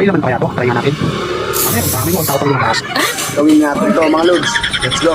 Pwede naman kaya to, try nga natin. Ano yan, dami mo, tao pa yung taas. Gawin natin to mga lods. Let's go.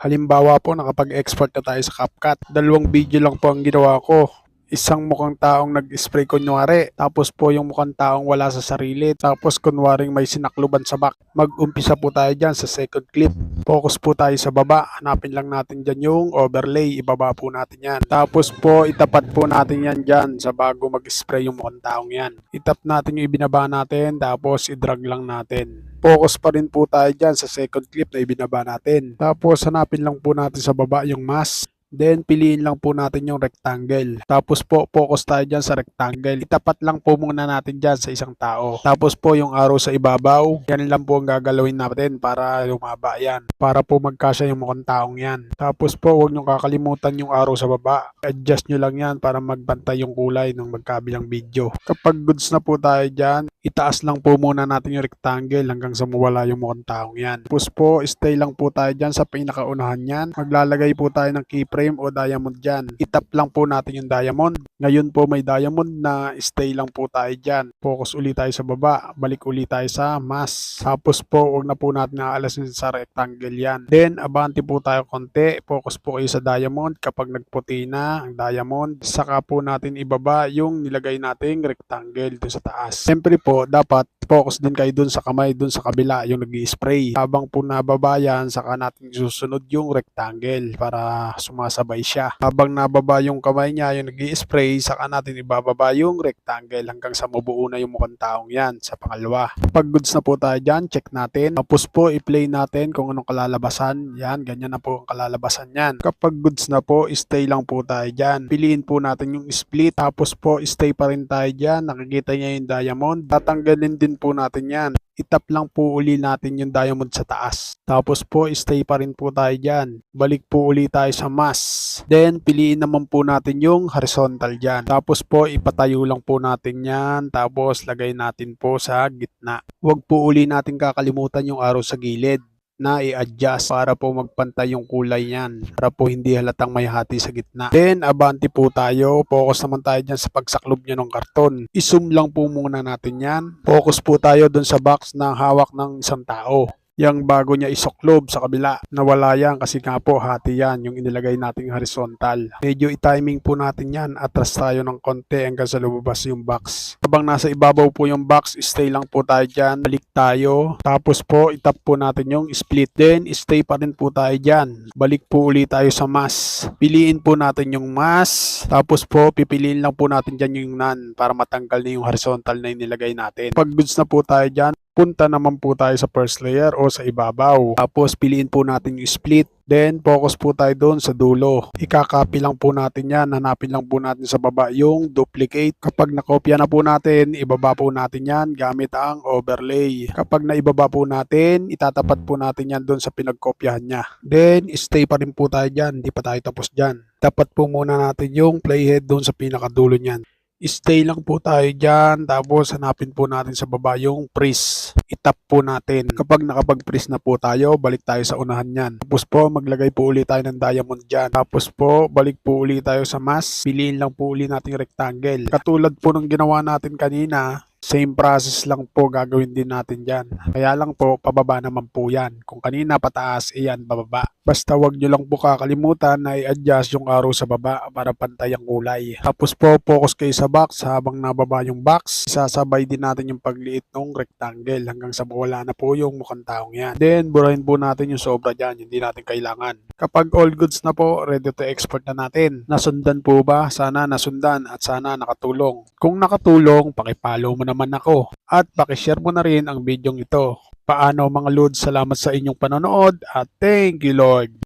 Halimbawa po nakapag-export na tayo sa CapCut. Dalawang video lang po ang ginawa ko. Isang mukhang taong nag-spray kunwari. Tapos po yung mukhang taong wala sa sarili. Tapos kunwaring may sinakluban sa back. Mag-umpisa po tayo dyan sa second clip. Focus po tayo sa baba. Hanapin lang natin dyan yung overlay. Ibaba po natin yan. Tapos po itapat po natin yan dyan sa bago mag-spray yung mukhang taong yan. Itap natin yung ibinaba natin. Tapos i-drag lang natin focus pa rin po tayo dyan sa second clip na ibinaba natin. Tapos hanapin lang po natin sa baba yung mask. Then, piliin lang po natin yung rectangle. Tapos po, focus tayo dyan sa rectangle. Itapat lang po muna natin dyan sa isang tao. Tapos po, yung arrow sa ibabaw, yan lang po ang gagalawin natin para lumaba yan. Para po magkasya yung mukhang taong yan. Tapos po, huwag nyo kakalimutan yung arrow sa baba. Adjust nyo lang yan para magbantay yung kulay ng magkabilang video. Kapag goods na po tayo dyan, itaas lang po muna natin yung rectangle hanggang sa mawala yung mukhang taong yan. Tapos po, stay lang po tayo dyan sa pinakaunahan yan. Maglalagay po tayo ng keyframe o diamond dyan. Itap lang po natin yung diamond. Ngayon po may diamond na stay lang po tayo dyan. Focus ulit tayo sa baba. Balik ulit tayo sa mask. Tapos po, huwag na po natin aalasin sa rectangle yan. Then, abante po tayo konti. Focus po kayo sa diamond. Kapag nagputi na ang diamond, saka po natin ibaba yung nilagay nating rectangle dun sa taas. Siyempre po, dapat focus din kayo dun sa kamay, dun sa kabila, yung nag spray Habang po nababa yan, saka natin susunod yung rectangle para sumasabay siya. Habang nababa yung kamay niya, yung nag spray saka natin ibababa yung rectangle hanggang sa mabuo na yung mukhang taong yan sa pangalawa. Pag goods na po tayo dyan, check natin. Tapos po, i-play natin kung anong kalalabasan. Yan, ganyan na po ang kalalabasan yan. Kapag goods na po, stay lang po tayo dyan. Piliin po natin yung split. Tapos po, stay pa rin tayo dyan. Nakikita niya yung diamond. Tatanggalin din po natin yan. Itap lang po uli natin yung diamond sa taas. Tapos po, stay pa rin po tayo dyan. Balik po uli tayo sa mask. Then, piliin naman po natin yung horizontal dyan. Tapos po, ipatayo lang po natin yan. Tapos, lagay natin po sa gitna. Huwag po uli natin kakalimutan yung arrow sa gilid na i-adjust para po magpantay yung kulay niyan para po hindi halatang may hati sa gitna. Then, abanti po tayo. Focus naman tayo dyan sa pagsaklob nyo ng karton. I-zoom lang po muna natin yan. Focus po tayo dun sa box na hawak ng isang tao yung bago niya isoklob sa kabila. Nawala yan kasi nga po hati yan yung inilagay nating horizontal. Medyo i-timing po natin yan. Atras tayo ng konti hanggang sa lumabas yung box. Habang nasa ibabaw po yung box, stay lang po tayo dyan. Balik tayo. Tapos po, itap po natin yung split. Then, stay pa rin po tayo dyan. Balik po ulit tayo sa mask. Piliin po natin yung mask. Tapos po, pipiliin lang po natin dyan yung none para matanggal na yung horizontal na inilagay natin. Pag goods na po tayo dyan, punta naman po tayo sa first layer o sa ibabaw. Tapos piliin po natin yung split. Then focus po tayo doon sa dulo. Ikakopy lang po natin yan. Hanapin lang po natin sa baba yung duplicate. Kapag nakopya na po natin, ibaba po natin yan gamit ang overlay. Kapag naibaba po natin, itatapat po natin yan doon sa pinagkopyahan niya. Then stay pa rin po tayo dyan. Hindi pa tayo tapos dyan. Tapat po muna natin yung playhead doon sa pinakadulo niyan stay lang po tayo dyan. Tapos hanapin po natin sa baba yung freeze. Itap po natin. Kapag nakapag-freeze na po tayo, balik tayo sa unahan yan. Tapos po, maglagay po ulit tayo ng diamond dyan. Tapos po, balik po ulit tayo sa mask. Piliin lang po ulit natin yung rectangle. Katulad po ng ginawa natin kanina, same process lang po gagawin din natin dyan. Kaya lang po, pababa naman po yan. Kung kanina pataas, iyan bababa. Basta wag nyo lang po kakalimutan na i-adjust yung arrow sa baba para pantay ang kulay. Tapos po, focus kayo sa box habang nababa yung box. Isasabay din natin yung pagliit ng rectangle hanggang sa mawala na po yung mukhang taong yan. Then, burahin po natin yung sobra dyan. Hindi natin kailangan. Kapag all goods na po, ready to export na natin. Nasundan po ba? Sana nasundan at sana nakatulong. Kung nakatulong, pakipollow mo naman ako. At pakishare mo na rin ang video ito. Paano mga Lord, salamat sa inyong panonood at thank you Lord.